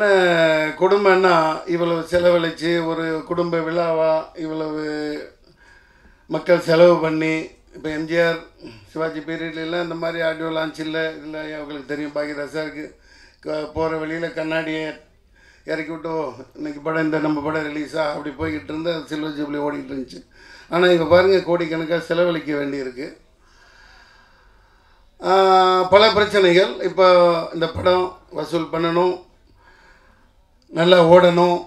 என்ன கொடுமைன்னா இவ்வளவு செலவழித்து ஒரு குடும்ப விழாவாக இவ்வளவு மக்கள் செலவு பண்ணி இப்போ எம்ஜிஆர் சிவாஜி பீரியட்லாம் இந்த மாதிரி ஆடியோ லான்ச் இல்லை இல்லை அவங்களுக்கு தெரியும் பாக்யராஜாருக்கு போகிற வழியில் கண்ணாடியை இறக்கி விட்டு இன்றைக்கி இன்னைக்கு படம் இந்த நம்ம படம் ரிலீஸா அப்படி போய்கிட்டு இருந்து அது சில்வர் ஜூப்ளி ஓடிக்கிட்டு இருந்துச்சு. ஆனால் இப்போ பாருங்கள் கோடிக்கணக்காக செலவழிக்க வேண்டியிருக்கு. பல பிரச்சனைகள். இப்போ இந்த படம் வசூல் பண்ணணும். நல்லா ஓடணும்.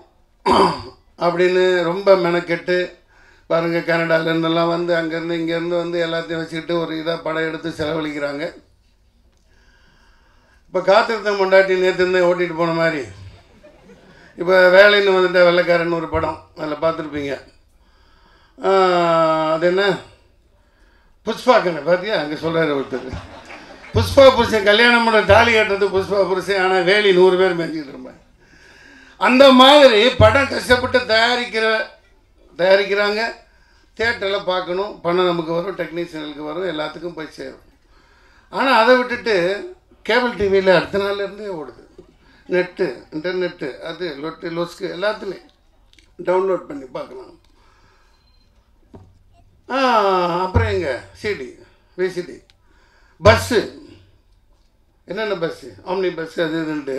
அப்படின்னு ரொம்ப மெனக்கெட்டு பாருங்கள் கனடாலேருந்தெல்லாம் வந்து அங்கேருந்து இங்கேருந்து வந்து எல்லாத்தையும் வச்சுக்கிட்டு ஒரு இதாக படம் எடுத்து செலவழிக்கிறாங்க. இப்போ காத்திருந்த கொண்டாட்டி நேற்று இருந்தே ஓட்டிகிட்டு போன மாதிரி. இப்போ வேலைன்னு வந்துட்ட வெள்ளைக்காரன் ஒரு படம் அதில் பார்த்துருப்பீங்க. அது என்ன? புஷ்பா கண்ணு பார்த்தியா அங்கே சொல்கிறார் ஒருத்தர். புஷ்பா புருஷன் கல்யாணம் பண்ண தாலி கட்டுறது புஷ்பா புருஷன் ஆனால் வேலி நூறு பேர் மேய்ச்சிக்கிட்டு இருப்பேன் அந்த மாதிரி படம் கஷ்டப்பட்டு தயாரிக்கிற தயாரிக்கிறாங்க. தேட்டரில் பார்க்கணும். பணம் நமக்கு வரும் டெக்னீஷியனுக்கு வரும் எல்லாத்துக்கும் போய் சேரும். ஆனால் அதை விட்டுட்டு கேபிள் டிவியில் அடுத்த நாள்லேருந்தே ஓடுது. நெட்டு இன்டர்நெட்டு அது லொட்டு லொஸ்க்கு எல்லாத்துலேயும். டவுன்லோட் பண்ணி பார்க்கலாம். அப்புறம் எங்கே? சிடி விசிடி பஸ்ஸு என்னென்ன பஸ்ஸு ஆம்னி பஸ்ஸு அது இதுன்ட்டு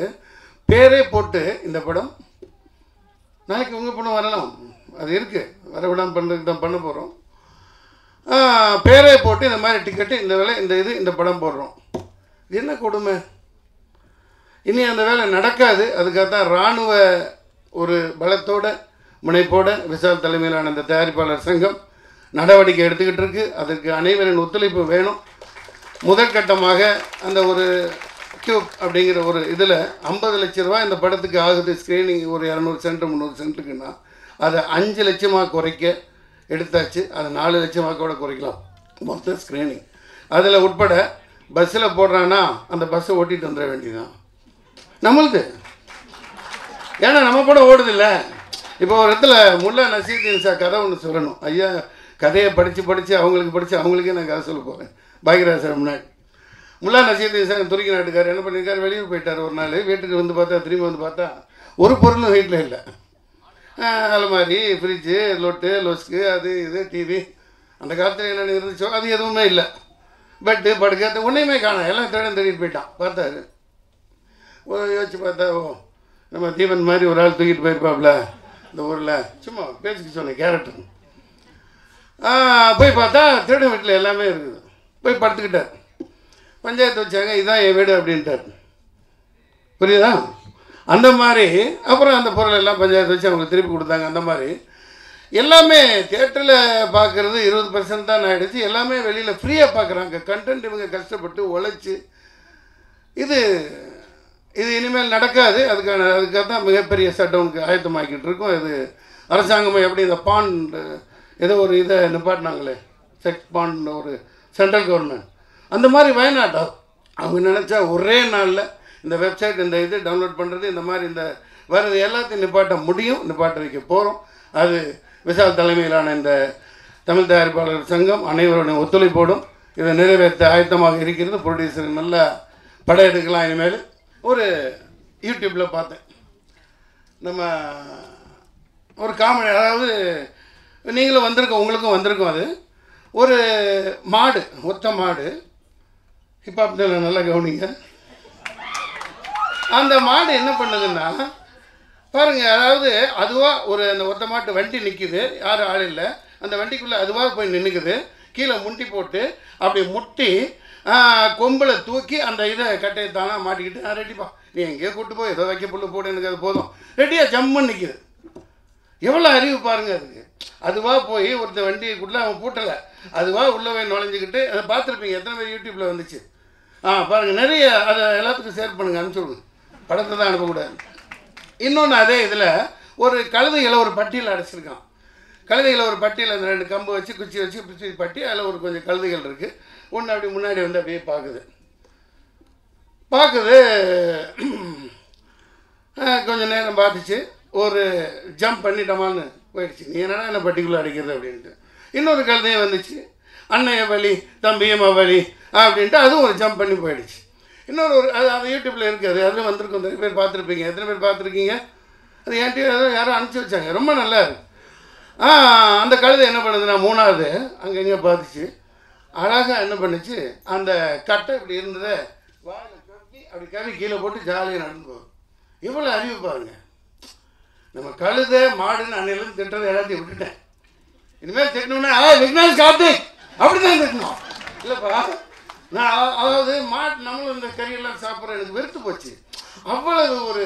பேரே போட்டு இந்த படம். நாளைக்கு உங்கள் படம் வரலாம். அது இருக்குது வரவிடாமல் பண்ணுறதுக்கு தான் பண்ண போகிறோம் பேரே போட்டு இந்த மாதிரி டிக்கெட்டு இந்த வேலை இந்த இது இந்த படம் போடுறோம். இது என்ன கொடுமை? இனி அந்த வேலை நடக்காது. அதுக்காக தான் இராணுவ ஒரு பலத்தோட முனைப்போட விசால் தலைமையிலான இந்த தயாரிப்பாளர் சங்கம் நடவடிக்கை எடுத்துக்கிட்டு இருக்கு. அதற்கு அனைவரின் ஒத்துழைப்பு வேணும். முதற்கட்டமாக அந்த ஒரு டியூப் அப்படிங்கிற ஒரு இதில் ஐம்பது லட்ச ரூபா இந்த படத்துக்கு ஆகுது ஸ்க்ரீனிங் ஒரு இரநூறு சென்ட் முந்நூறு சென்ட்டுக்குன்னா அதை அஞ்சு லட்சமாக குறைக்க எடுத்தாச்சு. அதை நாலு லட்சமாக கூட குறைக்கலாம். மொத்த ஸ்க்ரீனிங் அதில் உட்பட பஸ்ஸில் போடுறான்னா அந்த பஸ்ஸை ஓட்டிகிட்டு வந்துட வேண்டியதுதான். நம்மளுது. ஏன்னா நம்ம படம் ஓடுது இல்லை இப்போ ஒரு இடத்துல முல்லா நசீர்தீன் சார் கதை ஒன்று சொல்லணும். ஐயா கதையை படித்து படித்து அவங்களுக்கு படித்து அவங்களுக்கே நான் கதை சொல்ல போகிறேன் பாக்யராஜ் சார் முன்னாடி. முல்லா நசீர் சார் துருக்கி நாட்டுக்கார் என்ன பண்ணியிருக்காரு வெளியூர் போயிட்டார் ஒரு நாள். வீட்டுக்கு வந்து பார்த்தா திரும்பி வந்து பார்த்தா ஒரு பொருளும் வீட்டில் இல்லை. அலமாரி ஃப்ரிட்ஜு லொட்டு லொஸ்க்கு அது இது டிவி அந்த காலத்தில் என்னென்ன இருந்துச்சோ அது எதுவுமே இல்லை. பெட்டு படுக்க ஒன்றையுமே காணும். எல்லாம் தேடம் தேடிட்டு போயிட்டான். பார்த்தாரு. யோசிச்சு பார்த்தா ஓ நம்ம தீபன் மாதிரி ஒரு ஆள் தூக்கிட்டு போயிருப்பாப்ல இந்த ஊரில். சும்மா பேசிக்க சொன்னேன் கேரக்டர் போய் பார்த்தா திருடன் வீட்டில் எல்லாமே இருக்குது. போய் படுத்துக்கிட்டார். பஞ்சாயத்து வச்சாங்க இதான் என் வீடு அப்படின்ட்டார். புரியுதா? அந்த மாதிரி அப்புறம் அந்த பொருள் எல்லாம் பஞ்சாயத்து வச்சு அவங்களுக்கு திருப்பி கொடுத்தாங்க அந்த மாதிரி. எல்லாமே தேட்டரில் பார்க்குறது இருபது பர்சன்ட் தான் ஆகிடுச்சு எல்லாமே வெளியில் ஃப்ரீயாக பார்க்குறாங்க. கண்டென்ட் இவங்க கஷ்டப்பட்டு உழைச்சி இது இது இனிமேல் நடக்காது. அதுக்கான அதுக்காக தான் மிகப்பெரிய சட்டவுனுக்கு ஆயத்தமாக்கிட்டு இருக்கோம். இது அரசாங்கம் எப்படி இந்த பாண்ட் ஏதோ ஒரு இதை நிப்பாட்டினாங்களே. செக் பாண்ட் ஒரு சென்ட்ரல் கவர்மெண்ட் அந்த மாதிரி வயநாட்டா அவங்க நினச்சா ஒரே நாளில் இந்த வெப்சைட் இந்த இது டவுன்லோட் பண்ணுறது இந்த மாதிரி இந்த வர்றது எல்லாத்தையும் நிப்பாட்ட முடியும். நிப்பாட்ட வைக்க போகிறோம் அது விசால் தலைமையிலான இந்த தமிழ் தயாரிப்பாளர் சங்கம் அனைவருடைய ஒத்துழைப்போடும் இதை நிறைவேற்ற ஆயத்தமாக இருக்கிறது. ப்ரொடியூசர் நல்லா படம் எடுக்கலாம் இனிமேல். ஒரு யூடியூப்பில் பார்த்தேன். நம்ம ஒரு காமெடி அதாவது நீங்களும் வந்திருக்கோம் உங்களுக்கும் வந்திருக்கோம் அது. ஒரு மாடு ஒத்த மாடு ஹிப்ஹாப் நல்லா கவனிங்க. அந்த மாடு என்ன பண்ணுதுன்னா பாருங்கள் அதாவது அதுவாக ஒரு அந்த ஒத்த மாட்டு வண்டி நிற்கிது யாரும் ஆள் இல்லை. அந்த வண்டிக்குள்ளே அதுவாக போய் நின்றுக்குது கீழே முட்டி போட்டு அப்படி முட்டி கொம்பில் தூக்கி அந்த இதை கட்டையை தானாக மாட்டிக்கிட்டு நான் ரெடிப்பா நீ எங்கேயோ கூட்டு போய் ஏதோ வைக்க புல்லு போடு எனக்கு அது போதும். ரெடியாக ஜம்முன்னு நிற்கிது எவ்வளோ அறிவு பாருங்க அதுக்கு. அதுவாக போய் ஒருத்த வண்டிக்குள்ளே அவன் பூட்டலை. அதுவாக உள்ளே போய் நுழைஞ்சிக்கிட்டு அதை பார்த்துருப்பீங்க எத்தனை பேர் யூடியூப்பில் வந்துச்சு. ஆ பாருங்கள் நிறைய அதை எல்லாத்துக்கும் ஷேர் பண்ணுங்கள் அனுப்பிச்சி விடுங்க. படத்தை தான் அனுப்பக்கூடாது. இன்னொன்று அதே இதில் ஒரு கழுதைகளை ஒரு பட்டியல் அடைச்சிருக்கான். கழுதைகளை ஒரு பட்டியல் அந்த ரெண்டு கம்பு வச்சு குச்சி வச்சு குச்சி பட்டி அதில் ஒரு கொஞ்சம் கழுதைகள் இருக்குது ஒன்று அப்படி முன்னாடி வந்து அப்படியே பார்க்குது பார்க்குது கொஞ்சம் நேரம் பார்த்துச்சு. ஒரு ஜம்ப் பண்ணிட்டோமான்னு போயிடுச்சு. நீ என்னடா என்ன பட்டிக்குள்ளே அடிக்கிறது அப்படின்ட்டு. இன்னொரு கழுதையும் வந்துச்சு. அண்ணைய வலி தம்பியம்மா வலி அப்படின்ட்டு அதுவும் ஒரு ஜம்ப் பண்ணி போயிடுச்சு. இன்னொரு ஒரு அது அது யூடியூப்பில் இருக்குது அது அதில் வந்திருக்கும். நிறைய பேர் பார்த்துருப்பீங்க. எத்தனை பேர் பார்த்துருக்கீங்க? அது என்கிட்ட யாரோ யாரும் அனுப்பிச்சி வச்சாங்க. ரொம்ப நல்லா இருக்கு. ஆ அந்த கழுதை என்ன பண்ணுதுன்னா மூணாவது அங்கே எங்கே பார்த்துச்சு அழகாக என்ன பண்ணுச்சு? அந்த கட்டை இப்படி இருந்ததை வாயில் கட்டி அப்படி கவி கீழே போட்டு ஜாலியாக நடந்து போகும் இவ்வளோ அறிவு பாருங்க. நம்ம கழுதை மாடுன்னு அன்னையிலேருந்து திட்டுறதை எல்லாத்தையும் விட்டுட்டேன். இனிமேல் திட்டணும்னா ஆ விக்னேஷ் கார்த்திக்! அப்படிதான் இருக்கணும் இல்லைப்பா. நான் அதாவது மாட்டு நம்மளும் இந்த கறியெல்லாம் சாப்பிட்ற எனக்கு வெறுத்து போச்சு. அவ்வளவு ஒரு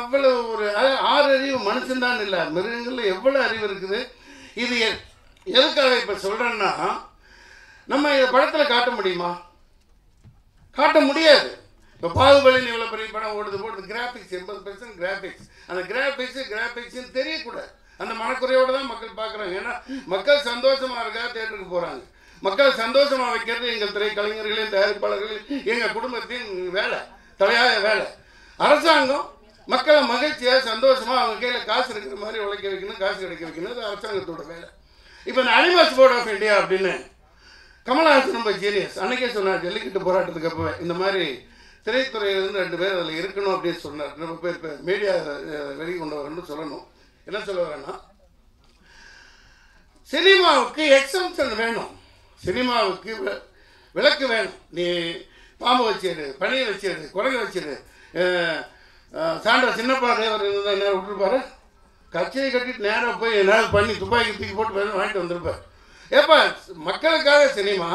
அவ்வளவு ஒரு ஆறு அறிவு மனுஷன்தான் இல்லை. மிருகங்களில் எவ்வளோ அறிவு இருக்குது? இது எதுக்காக இப்போ சொல்கிறேன்னா நம்ம இதை படத்தில் காட்ட முடியுமா? காட்ட முடியாது. இப்போ பாகுபலின்னு இவ்வளோ பெரிய படம் ஓடுது போடுது கிராஃபிக்ஸ் எண்பது பெர்சன்ட் கிராஃபிக்ஸ் அந்த கிராஃபிக்ஸு கிராஃபிக்ஸ்னு தெரியக்கூடாது. அந்த மனக்குறையோடு தான் மக்கள் பார்க்குறாங்க. ஏன்னா மக்கள் சந்தோஷமாக இருக்கா தேட்டருக்கு போகிறாங்க மக்கள் சந்தோஷமாக வைக்கிறது எங்கள் திரைக்கலைஞர்களின் தயாரிப்பாளர்களின் எங்கள் குடும்பத்தின் வேலை தலையாய வேலை. அரசாங்கம் மக்களை மகிழ்ச்சியாக சந்தோஷமாக அவங்க கையில் காசு இருக்கிற மாதிரி உழைக்க வைக்கணும் காசு கிடைக்க வைக்கணும். அது அரசாங்கத்தோட வேலை. இப்போ இந்த அனிமல்ஸ் போர்ட் ஆஃப் இந்தியா அப்படின்னு கமலஹாசன் ரொம்ப ஜீனியஸ் அன்னைக்கே சொன்னார் ஜல்லிக்கட்டு போராட்டத்துக்கு அப்பவே. இந்த மாதிரி திரைத்துறையிலேருந்து ரெண்டு பேர் அதில் இருக்கணும் அப்படின்னு சொன்னார். நம்ம பேர் மீடியா வெளிக்கொண்டு வரணும்னு சொல்லணும். என்ன சொல்ல வரேன்னா சினிமாவுக்கு எக்ஸம்ஷன் வேணும். சினிமாவுக்கு வி- வேணும். நீ பாம்பு வச்சிடு பனையை வச்சிடு குரங்கு வச்சிடு சாண்டா சின்னப்பா தேவர் இருந்தால் நேரம் விட்டுருப்பாரு? கச்சேரி கட்டிட்டு நேராக போய் ஏதாவது பண்ணி துப்பாக்கி தூக்கி போட்டு வாங்கிட்டு வந்திருப்பார். ஏப்பா மக்களுக்காக சினிமா?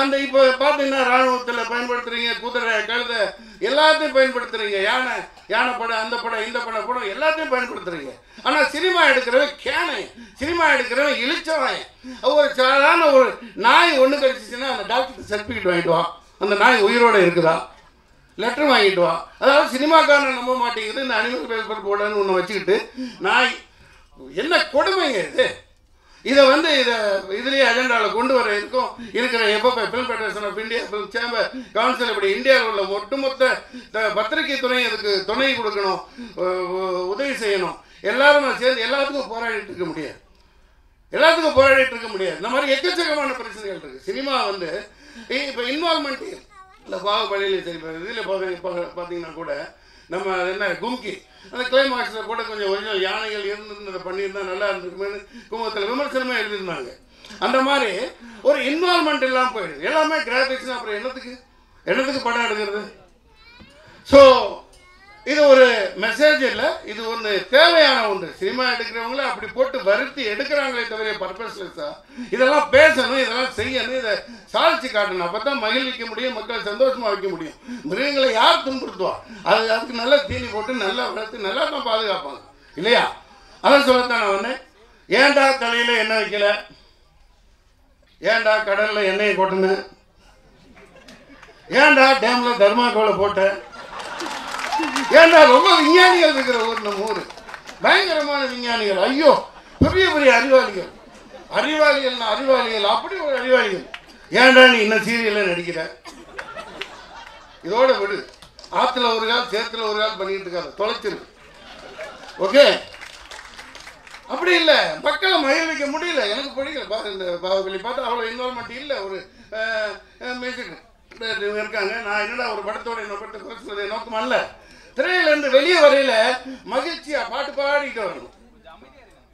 அந்த இப்போ பார்த்தீங்கன்னா ராணுவத்தில் பயன்படுத்துறீங்க குதிரை கழுத எல்லாத்தையும் பயன்படுத்துறீங்க. யானை யானை படம் அந்த படம் இந்த படம் படம் எல்லாத்தையும் பயன்படுத்துறீங்க. ஆனால் சினிமா எடுக்கிறவன் கேனை சினிமா எடுக்கிறவன் இழிச்சவன் ஒரு சாதாரண ஒரு நாய் ஒன்று கடிச்சிச்சுன்னா அந்த டாக்டர் சர்டிஃபிகேட் வாங்கிட்டு வா. அந்த நாய் உயிரோட இருக்குதா? லெட்டர் வாங்கிட்டு வா. அதாவது சினிமாக்காரன் நம்ப மாட்டேங்குது. இந்த அனிமல் வெல்ஃபேர் போர்டுன்னு ஒன்று வச்சுக்கிட்டு நாய் என்ன கொடுமைங்க இது? இதை வந்து இதை இதுலேயே அஜெண்டாவில் கொண்டு வர இருக்கும் இருக்கிற எப்போ film federation of India film chamber council இப்படி இந்தியாவில் உள்ள ஒட்டுமொத்த பத்திரிகை துணை இதுக்கு துணை கொடுக்கணும் உதவி செய்யணும். எல்லாரும் சேர்ந்து எல்லாத்துக்கும் போராடிட்டு இருக்க முடியாது. எல்லாத்துக்கும் போராடிட்டு இருக்க முடியாது. இந்த மாதிரி எக்கச்சக்கமான பிரச்சனைகள் இருக்கு. சினிமா வந்து இப்போ இன்வால்மெண்ட் இல்லை பாகுபலியில் சரி இதில் பார்த்தீங்கன்னா கூட நம்ம என்ன கும்கி? அந்த கிளைமாக்ஸில் கூட கொஞ்சம் கொஞ்சம் யானைகள் இருந்திருந்ததை பண்ணியிருந்தா நல்லா இருந்திருக்குமேனு கும்பத்தில் விமர்சனமே எழுதியிருந்தாங்க. அந்த மாதிரி ஒரு இன்வால்மெண்ட் இல்லாமல் போயிடுது. எல்லாமே கிராஃபிக்ஸ் அப்புறம் என்னத்துக்கு? என்னத்துக்கு படம் எடுக்கிறது? ஸோ இது ஒரு மெசேஜ் இல்லை இது ஒன்று தேவையான ஒன்று. சினிமா எடுக்கிறவங்கள அப்படி போட்டு வருத்தி எடுக்கிறாங்களே தவிர பர்பஸ்லெஸ்ஸாக இதெல்லாம் பேசணும் இதெல்லாம் செய்யணும் இதை சாதிச்சு காட்டணும். அப்போ தான் மகிழ்விக்க முடியும் மக்கள் சந்தோஷமாக வைக்க முடியும். மிருகங்களை யார் துன்புறுத்துவா? அது அதுக்கு நல்லா தீனி போட்டு நல்லா வளர்த்து நல்லா தான் பாதுகாப்பாங்க. இல்லையா? அதை சொல்லத்தான் நான் வந்தேன். ஏன்டா தலையில் எண்ணெய் வைக்கல? ஏன்டா கடலில் எண்ணெயை கொட்டினேன் ஏன்டா டேமில் தர்மாக்கோலை போட்டேன் ஏன்டா ரொம்ப விஞ்ஞானிகள் இருக்கிற ஊர் நம்ம ஊர். பயங்கரமான விஞ்ஞானிகள். ஐயோ பெரிய பெரிய அறிவாளிகள். அறிவாளிகள்னா அறிவாளிகள். அப்படி ஒரு அறிவாளிகள். ஏன்டா நீ இன்னும் சீரியலில் நடிக்கிற? இதோட விடு. ஆற்றுல ஒரு கால் சேத்துல ஒரு கால் பண்ணிட்டு இருக்காரு தொலைச்சிரு. ஓகே அப்படி இல்லை. மக்களை மகிழ்விக்க முடியல. எனக்கு பிடிக்கல. பாரு இந்த பாகுபலி பார்த்தா அவ்வளோ இன்வால்மெண்ட் இல்லை. ஒரு மியூசிக் இருக்காங்க. நான் என்னடா ஒரு படத்தோட என்ன படத்தை பேசுறது நோக்கம் அல்ல திரையிலேருந்து வெளியே வரையில மகிழ்ச்சியா பாட்டு பாடிட்டு வரணும்.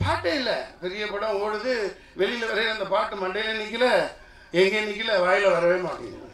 பாட்டே இல்லை. பெரிய படம் ஓடுது. வெளியில் வரையில அந்த பாட்டு மண்டையில நிக்கல. எங்கே நிக்கல? வாயில வரவே மாட்டேங்குது.